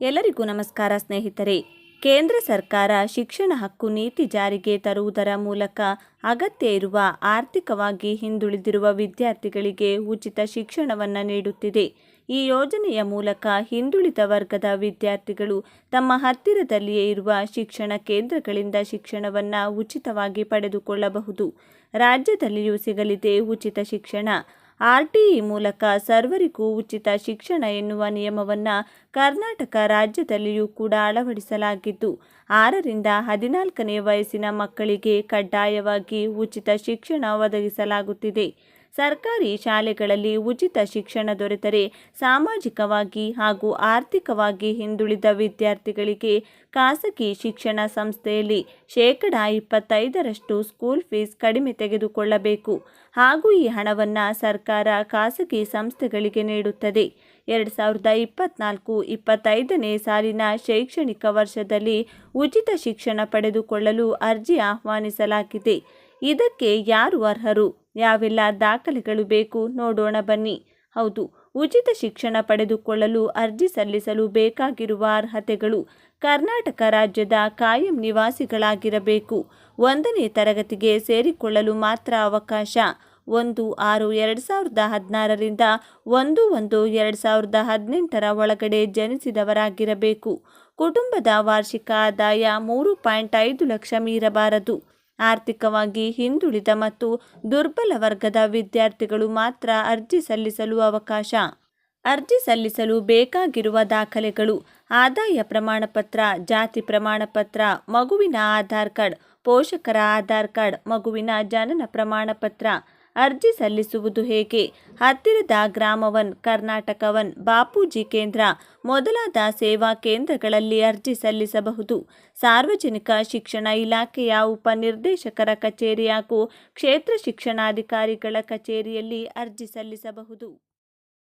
ಎಲ್ಲರಿಗೂ ನಮಸ್ಕಾರ ಸ್ನೇಹಿತರೆ. ಕೇಂದ್ರ ಸರ್ಕಾರ ಶಿಕ್ಷಣ ಹಕ್ಕು ನೀತಿ ಜಾರಿಗೆ ತರುವುದರ ಮೂಲಕ ಅಗತ್ಯ ಇರುವ ಆರ್ಥಿಕವಾಗಿ ಹಿಂದುಳಿದಿರುವ ವಿದ್ಯಾರ್ಥಿಗಳಿಗೆ ಉಚಿತ ಶಿಕ್ಷಣವನ್ನು ನೀಡುತ್ತಿದೆ. ಈ ಯೋಜನೆಯ ಮೂಲಕ ಹಿಂದುಳಿದ ವರ್ಗದ ವಿದ್ಯಾರ್ಥಿಗಳು ತಮ್ಮ ಹತ್ತಿರದಲ್ಲಿಯೇ ಇರುವ ಶಿಕ್ಷಣ ಕೇಂದ್ರಗಳಿಂದ ಶಿಕ್ಷಣವನ್ನು ಉಚಿತವಾಗಿ ಪಡೆದುಕೊಳ್ಳಬಹುದು. ರಾಜ್ಯದಲ್ಲಿಯೂ ಸಿಗಲಿದೆ ಉಚಿತ ಶಿಕ್ಷಣ. ಆರ್ಟಿಇ ಮೂಲಕ ಸರ್ವರಿಗೂ ಉಚಿತ ಶಿಕ್ಷಣ ಎನ್ನುವ ನಿಯಮವನ್ನು ಕರ್ನಾಟಕ ರಾಜ್ಯದಲ್ಲಿಯೂ ಕೂಡ ಅಳವಡಿಸಲಾಗಿದ್ದು, ಆರರಿಂದ ಹದಿನಾಲ್ಕನೇ ವಯಸ್ಸಿನ ಮಕ್ಕಳಿಗೆ ಕಡ್ಡಾಯವಾಗಿ ಉಚಿತ ಶಿಕ್ಷಣ ಒದಗಿಸಲಾಗುತ್ತಿದೆ. ಸರ್ಕಾರಿ ಶಾಲೆಗಳಲ್ಲಿ ಉಚಿತ ಶಿಕ್ಷಣ ದೊರೆತರೆ ಸಾಮಾಜಿಕವಾಗಿ ಹಾಗೂ ಆರ್ಥಿಕವಾಗಿ ಹಿಂದುಳಿದ ವಿದ್ಯಾರ್ಥಿಗಳಿಗೆ ಖಾಸಗಿ ಶಿಕ್ಷಣ ಸಂಸ್ಥೆಯಲ್ಲಿ ಶೇಕಡ ಇಪ್ಪತ್ತೈದರಷ್ಟು ಸ್ಕೂಲ್ ಫೀಸ್ ಕಡಿಮೆ ತೆಗೆದುಕೊಳ್ಳಬೇಕು ಹಾಗೂ ಈ ಹಣವನ್ನು ಸರ್ಕಾರ ಖಾಸಗಿ ಸಂಸ್ಥೆಗಳಿಗೆ ನೀಡುತ್ತದೆ. ಎರಡು ಸಾವಿರದ ಇಪ್ಪತ್ನಾಲ್ಕು ಇಪ್ಪತ್ತೈದನೇ ಸಾಲಿನ ಶೈಕ್ಷಣಿಕ ವರ್ಷದಲ್ಲಿ ಉಚಿತ ಶಿಕ್ಷಣ ಪಡೆದುಕೊಳ್ಳಲು ಅರ್ಜಿ ಆಹ್ವಾನಿಸಲಾಗಿದೆ. ಇದಕ್ಕೆ ಯಾರು ಅರ್ಹರು? ಯಾವೆಲ್ಲ ದಾಖಲೆಗಳು ಬೇಕು ನೋಡೋಣ ಬನ್ನಿ. ಹೌದು, ಉಚಿತ ಶಿಕ್ಷಣ ಪಡೆದುಕೊಳ್ಳಲು ಅರ್ಜಿ ಸಲ್ಲಿಸಲು ಬೇಕಾಗಿರುವ ಅರ್ಹತೆಗಳು ಕರ್ನಾಟಕ ರಾಜ್ಯದ ಕಾಯಂ ನಿವಾಸಿಗಳಾಗಿರಬೇಕು. ಒಂದನೇ ತರಗತಿಗೆ ಸೇರಿಕೊಳ್ಳಲು ಮಾತ್ರ ಅವಕಾಶ. ಒಂದು ಆರು ಎರಡು ಸಾವಿರದ ಹದಿನಾರರಿಂದ ಒಂದು ಒಂದು ಎರಡು ಸಾವಿರದ ಹದಿನೆಂಟರ ಒಳಗಡೆ ಜನಿಸಿದವರಾಗಿರಬೇಕು. ಕುಟುಂಬದ ವಾರ್ಷಿಕ ಆದಾಯ ಮೂರು ಪಾಯಿಂಟ್ ಐದು ಲಕ್ಷ ಮೀರಬಾರದು. ಆರ್ಥಿಕವಾಗಿ ಹಿಂದುಳಿದ ಮತ್ತು ದುರ್ಬಲ ವರ್ಗದ ವಿದ್ಯಾರ್ಥಿಗಳು ಮಾತ್ರ ಅರ್ಜಿ ಸಲ್ಲಿಸಲು ಅವಕಾಶ. ಅರ್ಜಿ ಸಲ್ಲಿಸಲು ಬೇಕಾಗಿರುವ ದಾಖಲೆಗಳು, ಆದಾಯ ಪ್ರಮಾಣಪತ್ರ, ಜಾತಿ ಪ್ರಮಾಣಪತ್ರ, ಮಗುವಿನ ಆಧಾರ್ ಕಾರ್ಡ್, ಪೋಷಕರ ಆಧಾರ್ ಕಾರ್ಡ್, ಮಗುವಿನ ಜನನ ಪ್ರಮಾಣಪತ್ರ ಅರ್ಜಿ ಸಲ್ಲಿಸುವುದು ಹೇಗೆ? ಹತ್ತಿರದ ಗ್ರಾಮವನ್, ಕರ್ನಾಟಕವನ್, ಬಾಪೂಜಿ ಕೇಂದ್ರ, ಮೊದಲಾದ ಸೇವಾ ಕೇಂದ್ರಗಳಲ್ಲಿ ಅರ್ಜಿ ಸಲ್ಲಿಸಬಹುದು. ಸಾರ್ವಜನಿಕ ಶಿಕ್ಷಣ ಇಲಾಖೆಯ ಉಪನಿರ್ದೇಶಕರ ಕಚೇರಿ ಹಾಗೂ ಕ್ಷೇತ್ರ ಶಿಕ್ಷಣಾಧಿಕಾರಿಗಳ ಕಚೇರಿಯಲ್ಲಿ ಅರ್ಜಿ ಸಲ್ಲಿಸಬಹುದು.